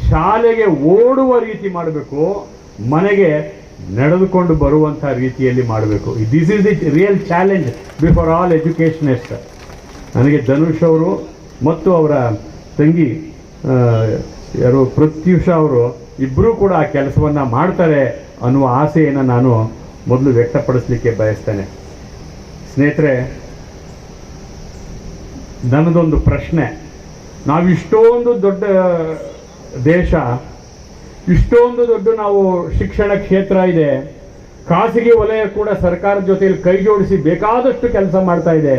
ಶಾಲೆಗೆ ಓಡುವ ರೀತಿ ಮಾಡಬೇಕು, ಮನೆಗೆ ನಡೆದುಕೊಂಡು ಬರುವಂಥ ರೀತಿಯಲ್ಲಿ ಮಾಡಬೇಕು. This is the real challenge before all educationist ನನಗೆ ಧನುಷ್ ಅವರು ಮತ್ತು ಅವರ ತಂಗಿ ಯಾರು, ಪ್ರತ್ಯೂಷ ಅವರು ಇಬ್ಬರೂ ಕೂಡ ಆ ಕೆಲಸವನ್ನು ಮಾಡ್ತಾರೆ ಅನ್ನುವ ಆಸೆಯನ್ನು ನಾನು ಮೊದಲು ವ್ಯಕ್ತಪಡಿಸಲಿಕ್ಕೆ ಬಯಸ್ತೇನೆ. ಸ್ನೇಹಿತರೆ ನನ್ನದೊಂದು ಪ್ರಶ್ನೆ. ನಾವು ಇಷ್ಟೊಂದು ದೊಡ್ಡ ದೇಶ, ಇಷ್ಟೊಂದು ದೊಡ್ಡ ನಾವು ಶಿಕ್ಷಣ ಕ್ಷೇತ್ರ ಇದೆ. ಖಾಸಗಿ ವಲಯ ಕೂಡ ಸರ್ಕಾರದ ಜೊತೆಯಲ್ಲಿ ಕೈ ಜೋಡಿಸಿ ಬೇಕಾದಷ್ಟು ಕೆಲಸ ಮಾಡ್ತಾ ಇದೆ.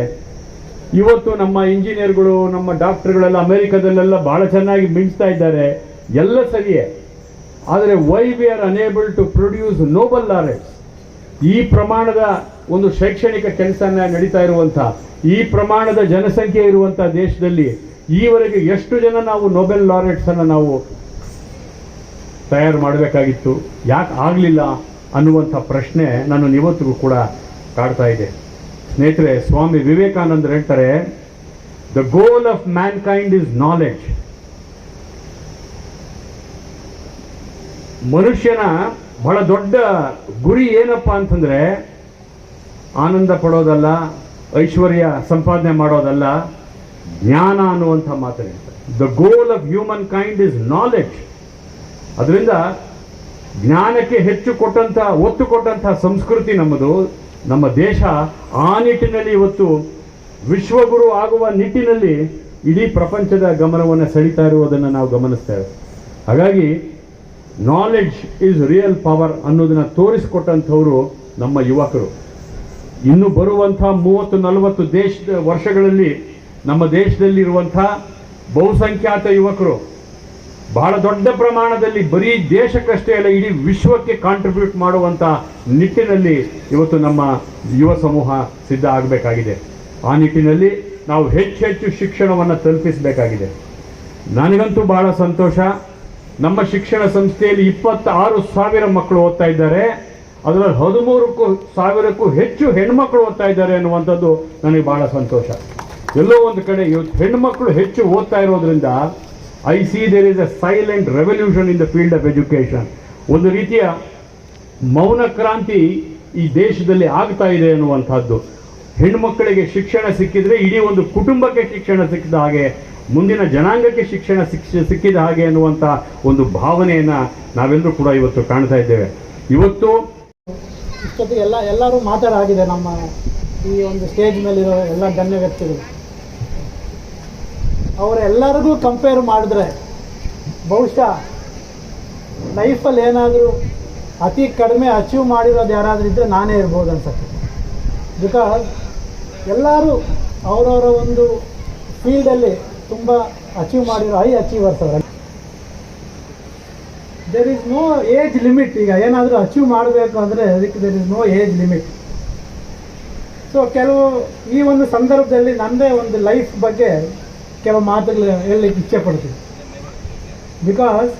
ಇವತ್ತು ನಮ್ಮ ಇಂಜಿನಿಯರ್ಗಳು, ನಮ್ಮ ಡಾಕ್ಟರ್ಗಳೆಲ್ಲ ಅಮೆರಿಕದಲ್ಲೆಲ್ಲ ಬಹಳ ಚೆನ್ನಾಗಿ ಮಿಂಚ್ತಾ ಇದ್ದಾರೆ. ಎಲ್ಲ ಸರಿಯೇ. ಆದರೆ why we are unable to produce Nobel laureates ಈ ಪ್ರಮಾಣದ ಒಂದು ಶೈಕ್ಷಣಿಕ ಕೆಲಸ ನಡೀತಾ ಇರುವಂಥ, ಈ ಪ್ರಮಾಣದ ಜನಸಂಖ್ಯೆ ಇರುವಂಥ ದೇಶದಲ್ಲಿ ಈವರೆಗೆ ಎಷ್ಟು ಜನ ನಾವು ನೊಬೆಲ್ ಲಾರೆಟ್ಸ್ ಅನ್ನು ನಾವು ತಯಾರು ಮಾಡಬೇಕಾಗಿತ್ತು? ಯಾಕೆ ಆಗಲಿಲ್ಲ ಅನ್ನುವಂಥ ಪ್ರಶ್ನೆ ನಾನು ಇವತ್ತಿಗೂ ಕೂಡ ಕಾಡ್ತಾ ಇದೆ. ಸ್ನೇಹಿತರೆ, ಸ್ವಾಮಿ ವಿವೇಕಾನಂದರು ಹೇಳ್ತಾರೆ the goal of mankind is knowledge ಮನುಷ್ಯನ ಬಹಳ ದೊಡ್ಡ ಗುರಿ ಏನಪ್ಪ ಅಂತಂದ್ರೆ, ಆನಂದ ಪಡೋದಲ್ಲ, ಐಶ್ವರ್ಯ ಸಂಪಾದನೆ ಮಾಡೋದಲ್ಲ ಜ್ಞಾನ ಅನ್ನುವಂಥ ಮಾತನೆ the goal of humankind is knowledge ಅದರಿಂದ ಜ್ಞಾನಕ್ಕೆ ಹೆಚ್ಚು ಕೊಟ್ಟಂಥ, ಒತ್ತು ಕೊಟ್ಟಂಥ ಸಂಸ್ಕೃತಿ ನಮ್ಮದು. ನಮ್ಮ ದೇಶ ಆ ನಿಟ್ಟಿನಲ್ಲಿ ಇವತ್ತು ವಿಶ್ವಗುರು ಆಗುವ ನಿಟ್ಟಿನಲ್ಲಿ ಇಡೀ ಪ್ರಪಂಚದ ಗಮನವನ್ನು ಸೆಳೀತಾ ಇರುವುದನ್ನು ನಾವು ಗಮನಿಸ್ತೇವೆ ಹಾಗಾಗಿ ನಾಲೆಡ್ಜ್ ಈಸ್ ರಿಯಲ್ ಪವರ್ ಅನ್ನೋದನ್ನು ತೋರಿಸಿಕೊಟ್ಟಂಥವರು ನಮ್ಮ ಯುವಕರು. ಇನ್ನು ಬರುವಂಥ ಮೂವತ್ತು ನಲವತ್ತು ದೇಶದ ವರ್ಷಗಳಲ್ಲಿ ನಮ್ಮ ದೇಶದಲ್ಲಿರುವಂಥ ಬಹುಸಂಖ್ಯಾತ ಯುವಕರು ಬಹಳ ದೊಡ್ಡ ಪ್ರಮಾಣದಲ್ಲಿ ಬರೀ ದೇಶಕ್ಕಷ್ಟೇ ಅಲ್ಲ, ಇಡೀ ವಿಶ್ವಕ್ಕೆ ಕಾಂಟ್ರಿಬ್ಯೂಟ್ ಮಾಡುವಂಥ ನಿಟ್ಟಿನಲ್ಲಿ ಇವತ್ತು ನಮ್ಮ ಯುವ ಸಮೂಹ ಸಿದ್ಧ ಆಗಬೇಕಾಗಿದೆ. ಆ ನಿಟ್ಟಿನಲ್ಲಿ ನಾವು ಹೆಚ್ಚು ಹೆಚ್ಚು ಶಿಕ್ಷಣವನ್ನು ತಲುಪಿಸಬೇಕಾಗಿದೆ. ನನಗಂತೂ ಬಹಳ ಸಂತೋಷ. ನಮ್ಮ ಶಿಕ್ಷಣ ಸಂಸ್ಥೆಯಲ್ಲಿ ಇಪ್ಪತ್ತಾರು ಸಾವಿರ ಮಕ್ಕಳು ಓದ್ತಾ ಇದ್ದಾರೆ. ಅದರಲ್ಲಿ ಹದಿಮೂರಕ್ಕೂ ಸಾವಿರಕ್ಕೂ ಹೆಚ್ಚು ಹೆಣ್ಮಕ್ಳು ಓದ್ತಾ ಇದ್ದಾರೆ ಅನ್ನುವಂಥದ್ದು ನನಗೆ ಬಹಳ ಸಂತೋಷ. ಎಲ್ಲೋ ಒಂದು ಕಡೆ ಇವತ್ತು ಹೆಣ್ಮಕ್ಳು ಹೆಚ್ಚು ಓದ್ತಾ ಇರೋದ್ರಿಂದ I see there is a silent revolution in the field of education ಒಂದು ರೀತಿಯ ಮೌನ ಕ್ರಾಂತಿ ಈ ದೇಶದಲ್ಲಿ ಆಗ್ತಾ ಇದೆ ಅನ್ನುವಂಥದ್ದು. ಹೆಣ್ಮಕ್ಕಳಿಗೆ ಶಿಕ್ಷಣ ಸಿಕ್ಕಿದ್ರೆ ಇಡೀ ಒಂದು ಕುಟುಂಬಕ್ಕೆ ಶಿಕ್ಷಣ ಸಿಕ್ಕಿದ ಹಾಗೆ, ಮುಂದಿನ ಜನಾಂಗಕ್ಕೆ ಶಿಕ್ಷಣ ಶಿಕ್ಷ ಸಿಕ್ಕಿದ ಹಾಗೆ ಅನ್ನುವಂಥ ಒಂದು ಭಾವನೆಯನ್ನು ನಾವೆಲ್ಲರೂ ಕೂಡ ಇವತ್ತು ಕಾಣ್ತಾ ಇದ್ದೇವೆ. ಇವತ್ತು ಎಲ್ಲ, ಎಲ್ಲರೂ ಮಾತಾಡಾಗಿದೆ ನಮ್ಮ ಈ ಒಂದು ಸ್ಟೇಜ್ ಮೇಲಿರೋ ಎಲ್ಲ ಗಣ್ಯ ವ್ಯಕ್ತಿಗಳು ಅವರೆಲ್ಲರಿಗೂ ಕಂಪೇರ್ ಮಾಡಿದ್ರೆ ಬಹುಶಃ ಲೈಫಲ್ಲಿ ಏನಾದರೂ ಅತಿ ಕಡಿಮೆ ಅಚೀವ್ ಮಾಡಿರೋದು ಯಾರಾದರೂ ಇದ್ದರೆ ನಾನೇ ಇರ್ಬೋದು ಅನ್ಸುತ್ತೆ. ಬಿಕಾಸ್ ಎಲ್ಲರೂ ಅವರವರ ಒಂದು ಫೀಲ್ಡಲ್ಲಿ ತುಂಬ ಅಚೀವ್ ಮಾಡಿರೋ ಹೈ ಅಚೀವರ್ಸ್ ಅವರ. There is no age limit ಈಗ ಏನಾದರೂ ಅಚೀವ್ ಮಾಡಬೇಕು ಅಂದರೆ ಅದಕ್ಕೆ there is no age limit so ಕೆಲವು ಈ ಒಂದು ಸಂದರ್ಭದಲ್ಲಿ ನನ್ನದೇ ಒಂದು ಲೈಫ್ ಬಗ್ಗೆ ಕೆಲವು ಮಾತುಗಳು ಹೇಳಲಿಕ್ಕೆ ಇಚ್ಛೆ ಪಡ್ತೀವಿ because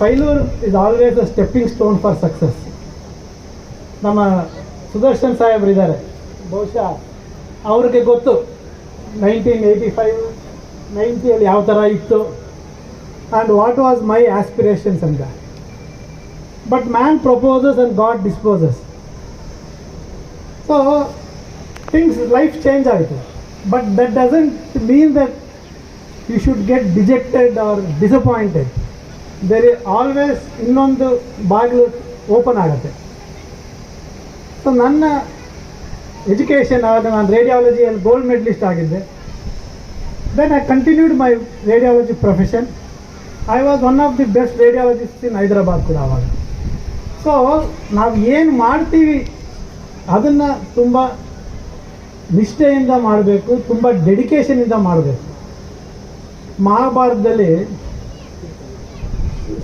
failure is always a stepping stone for success ನಮ್ಮ ಸುದರ್ಶನ್ ಸಾಹೇಬ್ರು ಇದ್ದಾರೆ. ಬಹುಶಃ ಅವ್ರಿಗೆ ಗೊತ್ತು. ನೈನ್ಟೀನ್ ಏಯ್ಟಿ ಫೈವ್ ನೈಂಟಿಯಲ್ಲಿ ಯಾವ ಥರ ಇತ್ತು? And what was my aspirations ಅಂತ. But man proposes and God disposes so things life change ಆಯಿತು. But doesn't mean that you you should dejected dejected or disappointed is always ಇನ್ನೊಂದು ಬಾಗಿಲು open ಆಗುತ್ತೆ. So ನನ್ನ education ಆದರೆ ನಾನು ರೇಡಿಯಾಲಜಿಯಲ್ಲಿ gold medalist ಆಗಿದ್ದೆ. Then I continued my radiology profession I was one of the best radiologist in Hyderabad ಕೂಡ ಆವಾಗ. ಸೊ ನಾವು ಏನು ಮಾಡ್ತೀವಿ ಅದನ್ನು ತುಂಬ ನಿಷ್ಠೆಯಿಂದ ಮಾಡಬೇಕು, ತುಂಬ ಡೆಡಿಕೇಶನಿಂದ ಮಾಡಬೇಕು. ಮಹಾಭಾರತದಲ್ಲಿ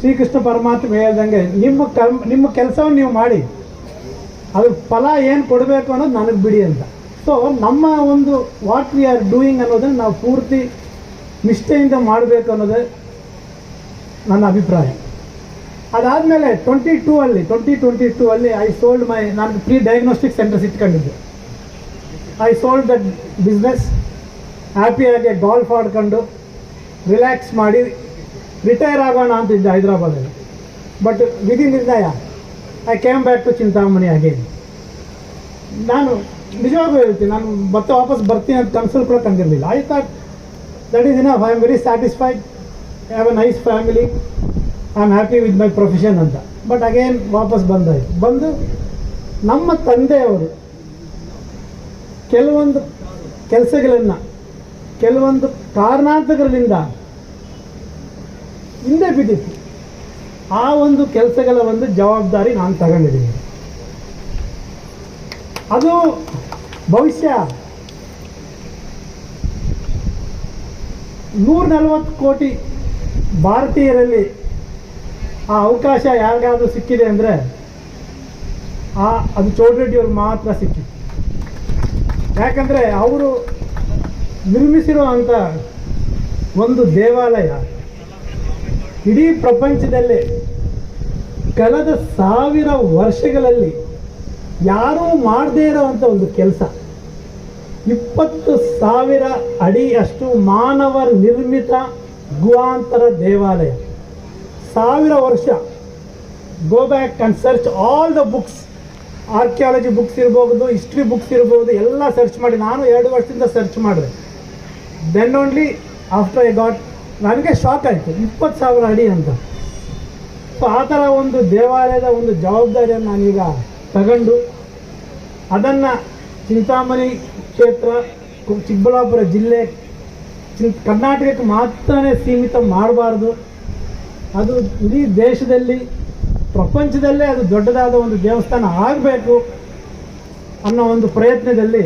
ಶ್ರೀಕೃಷ್ಣ ಪರಮಾತ್ಮ ಹೇಳ್ದಂಗೆ, ನಿಮ್ಮ ಕರ್ಮ ನಿಮ್ಮ ಕೆಲಸವನ್ನು ನೀವು ಮಾಡಿ, ಅದ್ರ ಫಲ ಏನು ಕೊಡಬೇಕು ಅನ್ನೋದು ನನಗೆ ಬಿಡಿ ಅಂತ. ಸೊ ನಮ್ಮ ಒಂದು ವಾಟ್ ವಿ ಆರ್ ಡೂಯಿಂಗ್ ಅನ್ನೋದನ್ನು ನಾವು ಪೂರ್ತಿ ನಿಷ್ಠೆಯಿಂದ ಮಾಡಬೇಕು ಅನ್ನೋದೇ ನನ್ನ ಅಭಿಪ್ರಾಯ. ಅದಾದಮೇಲೆ ಟ್ವೆಂಟಿ ಟೂ ಅಲ್ಲಿ ಟ್ವೆಂಟಿ ಟ್ವೆಂಟಿ ಟೂ ಅಲ್ಲಿ ಐ ಸೋಲ್ಡ್ ಮೈ ನಾನು ಪ್ರೀ ಡಯಾಗ್ನೋಸ್ಟಿಕ್ ಸೆಂಟರ್ಸ್ ಇಟ್ಕೊಂಡಿದ್ದೆ. ಐ ಸೋಲ್ಡ್ ದಟ್ ಬಿಸ್ನೆಸ್ ಹ್ಯಾಪಿಯಾಗಿ ಗಾಲ್ಫ್ ಆಡ್ಕೊಂಡು ರಿಲ್ಯಾಕ್ಸ್ ಮಾಡಿ ರಿಟೈರ್ ಆಗೋಣ ಅಂತಿದ್ದೆ ಹೈದ್ರಾಬಾದಲ್ಲಿ. ಬಟ್ ವಿಧಿ ನಿರ್ಣಯ I came back to Chintamani again ನಾನು ನಿಜವಾಗ್ಲೂ ಹೇಳ್ತೀನಿ, ನಾನು ಮತ್ತೆ ವಾಪಸ್ ಬರ್ತೀನಿ ಅಂತ ಕನ್ಸಲ್ ಕೂಡ ಕಂಡಿರಲಿಲ್ಲ I thought that is enough I am very satisfied I have a nice family I am happy with my profession ಅಂತ. ಬಟ್ ಅಗೇನ್ ವಾಪಸ್ ಬಂದಾಯ್ತು. ಬಂದು ನಮ್ಮ ತಂದೆಯವರು ಕೆಲವೊಂದು ಕೆಲಸಗಳನ್ನು, ಕೆಲವೊಂದು ಕಾರಣಾಂತರಗಳಿಂದ ಹಿಂದೆ ಬಿದ್ದಿತ್ತು. ಆ ಒಂದು ಕೆಲಸಗಳ ಒಂದು ಜವಾಬ್ದಾರಿ ನಾನು ತಗೊಂಡಿದ್ದೀನಿ. ಅದು ಭವಿಷ್ಯ ನೂರ ನಲವತ್ತು ಕೋಟಿ ಭಾರತೀಯರಲ್ಲಿ ಆ ಅವಕಾಶ ಯಾರಿಗಾದ್ರೂ ಸಿಕ್ಕಿದೆ ಅಂದರೆ ಆ ಅದು ಚೌಡ್ರೆಡ್ಡಿಯವ್ರಿಗೆ ಮಾತ್ರ ಸಿಕ್ಕಿದೆ ಯಾಕಂದರೆ ಅವರು ನಿರ್ಮಿಸಿರೋ ಅಂಥ ಒಂದು ದೇವಾಲಯ ಇಡೀ ಪ್ರಪಂಚದಲ್ಲಿ ಕಳೆದ ಸಾವಿರ ವರ್ಷಗಳಲ್ಲಿ ಯಾರೂ ಮಾಡದೇ ಇರೋವಂಥ ಒಂದು ಕೆಲಸ. ಇಪ್ಪತ್ತು ಸಾವಿರ ಅಡಿ ಅಷ್ಟು ಮಾನವ ನಿರ್ಮಿತ ಗುಹಾಂತರ ದೇವಾಲಯ. ಸಾವಿರ ವರ್ಷ. Go back and search all the books archaeology books ಇರ್ಬೋದು ಹಿಸ್ಟ್ರಿ ಬುಕ್ಸ್ ಇರ್ಬೋದು, ಎಲ್ಲ ಸರ್ಚ್ ಮಾಡಿ. ನಾನು ಎರಡು ವರ್ಷದಿಂದ ಸರ್ಚ್ ಮಾಡಿದೆ. Then only after I got ನನಗೆ ಶಾಕ್ ಆಯಿತು. ಇಪ್ಪತ್ತು ಸಾವಿರ ಅಡಿ ಅಂತ. ಸೊ ಆ ಥರ ಒಂದು ದೇವಾಲಯದ ಒಂದು ಜವಾಬ್ದಾರಿಯನ್ನು ನಾನೀಗ ತಗೊಂಡು, ಅದನ್ನು ಚಿಂತಾಮಣಿ ಕ್ಷೇತ್ರ, ಚಿಕ್ಕಬಳ್ಳಾಪುರ ಜಿಲ್ಲೆ ಕರ್ನಾಟಕಕ್ಕೆ ಮಾತ್ರನೇ ಸೀಮಿತ ಮಾಡಬಾರ್ದು. ಅದು ಇಡೀ ದೇಶದಲ್ಲಿ ಪ್ರಪಂಚದಲ್ಲೇ ಅದು ದೊಡ್ಡದಾದ ಒಂದು ದೇವಸ್ಥಾನ ಆಗಬೇಕು ಅನ್ನೋ ಒಂದು ಪ್ರಯತ್ನದಲ್ಲಿ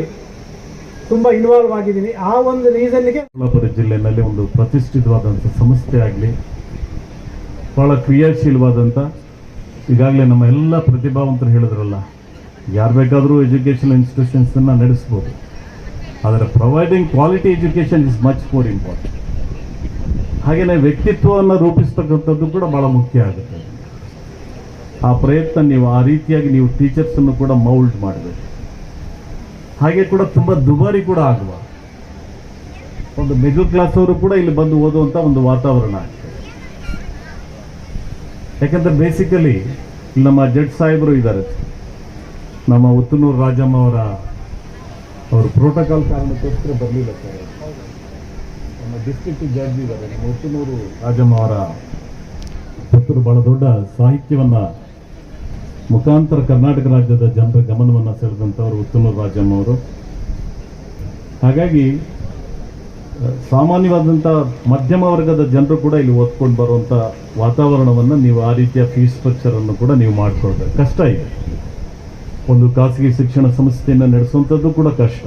ತುಂಬ ಇನ್ವಾಲ್ವ್ ಆಗಿದ್ದೀನಿ. ಆ ಒಂದು ರೀಸನ್ಗೆ ಚಿಕ್ಕಬಳ್ಳಾಪುರ ಜಿಲ್ಲೆಯಲ್ಲಿ ಒಂದು ಪ್ರತಿಷ್ಠಿತವಾದಂಥ ಸಂಸ್ಥೆ ಆಗಲಿ ಭಾಳ ಕ್ರಿಯಾಶೀಲವಾದಂಥ, ಈಗಾಗಲೇ ನಮ್ಮ ಎಲ್ಲ ಪ್ರತಿಭಾವಂತರು ಹೇಳಿದ್ರಲ್ಲ, ಯಾರು ಬೇಕಾದರೂ ಎಜುಕೇಷನ್ ಇನ್ಸ್ಟಿಟ್ಯೂಷನ್ಸನ್ನು ನಡೆಸ್ಬೋದು. ಆದರೆ providing quality education is much more important ಹಾಗೆಯೇ ವ್ಯಕ್ತಿತ್ವವನ್ನು ರೂಪಿಸ್ತಕ್ಕಂಥದ್ದು ಕೂಡ ಭಾಳ ಮುಖ್ಯ ಆಗುತ್ತೆ. ಆ ಪ್ರಯತ್ನ ನೀವು ಆ ರೀತಿಯಾಗಿ ನೀವು ಟೀಚರ್ಸನ್ನು ಕೂಡ ಮೌಲ್ಡ್ ಮಾಡಬೇಕು. ಹಾಗೆ ಕೂಡ ತುಂಬ ದುಬಾರಿ ಕೂಡ ಆಗುವ. ಒಂದು ಮಿಡಲ್ ಕ್ಲಾಸ್ ಅವರು ಕೂಡ ಇಲ್ಲಿ ಬಂದು ಓದುವಂಥ ಒಂದು ವಾತಾವರಣ ಆಗ್ತದೆ. ಯಾಕಂದ್ರೆ ಬೇಸಿಕಲಿ ನಮ್ಮ ಜಡ್ ಸಾಹೇಬರು ಇದ್ದಾರೆ. ನಮ್ಮ ಉತ್ತನೂರು ರಾಜಮ್ಮ ಅವರ ಅವರು ಪ್ರೋಟೋಕಾಲ್ ಕಾರಣಕ್ಕೋಸ್ಕರ ಬರಲಿಲ್ಲ ಸರ್. ನಮ್ಮ ಡಿಸ್ಟ್ರಿಕ್ಟ್ ಜಡ್ಜ್ ಇದ್ದಾರೆ. ನಮ್ಮ ಉತ್ತನೂರು ರಾಜಮ್ಮ ಅವರ ಪುತ್ತೂರು ಬಹಳ ದೊಡ್ಡ ಸಾಹಿತ್ಯವನ್ನ ಮುಖಾಂತರ ಕರ್ನಾಟಕ ರಾಜ್ಯದ ಜನರ ಗಮನವನ್ನು ಸೆಳೆದಂಥವರು ಉತ್ತಮ ರಾಜಮ್ಮ ಅವರು. ಹಾಗಾಗಿ ಸಾಮಾನ್ಯವಾದಂಥ ಮಧ್ಯಮ ವರ್ಗದ ಜನರು ಕೂಡ ಇಲ್ಲಿ ಓದ್ಕೊಂಡು ಬರುವಂಥ ವಾತಾವರಣವನ್ನು ನೀವು ಆ ರೀತಿಯ ಫೀಸ್ ಸ್ಟ್ರಕ್ಚರನ್ನು ಕೂಡ ನೀವು ಮಾಡ್ಕೊಳ್ಬೇಕು. ಕಷ್ಟ ಇದೆ. ಒಂದು ಖಾಸಗಿ ಶಿಕ್ಷಣ ಸಂಸ್ಥೆಯನ್ನು ನಡೆಸುವಂಥದ್ದು ಕೂಡ ಕಷ್ಟ.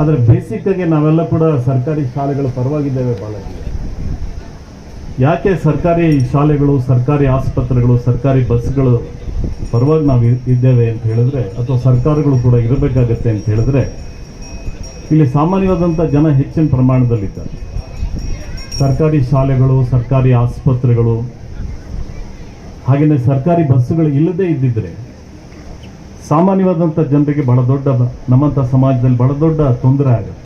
ಆದರೆ ಬೇಸಿಕ್ಕಾಗಿ ನಾವೆಲ್ಲ ಕೂಡ ಸರ್ಕಾರಿ ಶಾಲೆಗಳು ಪರವಾಗಿದ್ದೇವೆ ಭಾಳ ಯಾಕೆ ಸರ್ಕಾರಿ ಶಾಲೆಗಳು, ಸರ್ಕಾರಿ ಆಸ್ಪತ್ರೆಗಳು, ಸರ್ಕಾರಿ ಬಸ್ಗಳು ಪರವಾಗಿ ನಾವು ಇದ್ದೇವೆ ಅಂತ ಹೇಳಿದ್ರೆ, ಅಥವಾ ಸರ್ಕಾರಗಳು ಕೂಡ ಇರಬೇಕಾಗತ್ತೆ ಅಂತ ಹೇಳಿದ್ರೆ, ಇಲ್ಲಿ ಸಾಮಾನ್ಯವಾದಂಥ ಜನ ಹೆಚ್ಚಿನ ಪ್ರಮಾಣದಲ್ಲಿದ್ದಾರೆ. ಸರ್ಕಾರಿ ಶಾಲೆಗಳು, ಸರ್ಕಾರಿ ಆಸ್ಪತ್ರೆಗಳು ಹಾಗೆಯೇ ಸರ್ಕಾರಿ ಬಸ್ಸುಗಳು ಇಲ್ಲದೇ ಇದ್ದಿದ್ರೆ ಸಾಮಾನ್ಯವಾದಂಥ ಜನರಿಗೆ ಬಹಳ ದೊಡ್ಡ ನಮ್ಮಂಥ ಸಮಾಜದಲ್ಲಿ ಬಹಳ ದೊಡ್ಡ ತೊಂದರೆ ಆಗುತ್ತೆ.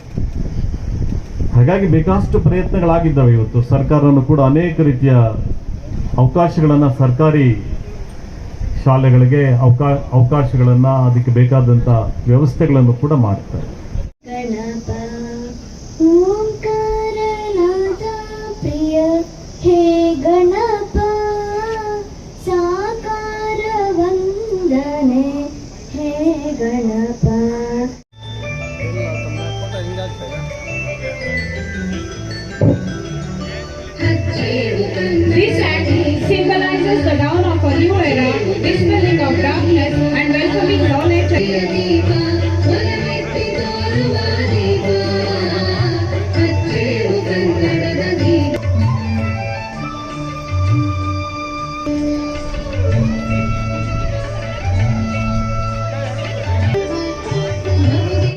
ಹಾಗಾಗಿ ಬೇಕಾಷ್ಟು ಪ್ರಯತ್ನಗಳಾಗಿದ್ದಾವೆ ಇವತ್ತು. ಸರ್ಕಾರನು ಕೂಡ ಅನೇಕ ರೀತಿಯ ಅವಕಾಶಗಳನ್ನು ಸರ್ಕಾರಿ ಶಾಲೆಗಳಿಗೆ ಅವಕಾ ಅವಕಾಶಗಳನ್ನು ಅದಕ್ಕೆ ಬೇಕಾದಂಥ ವ್ಯವಸ್ಥೆಗಳನ್ನು ಕೂಡ ಮಾಡ್ತಾರೆ.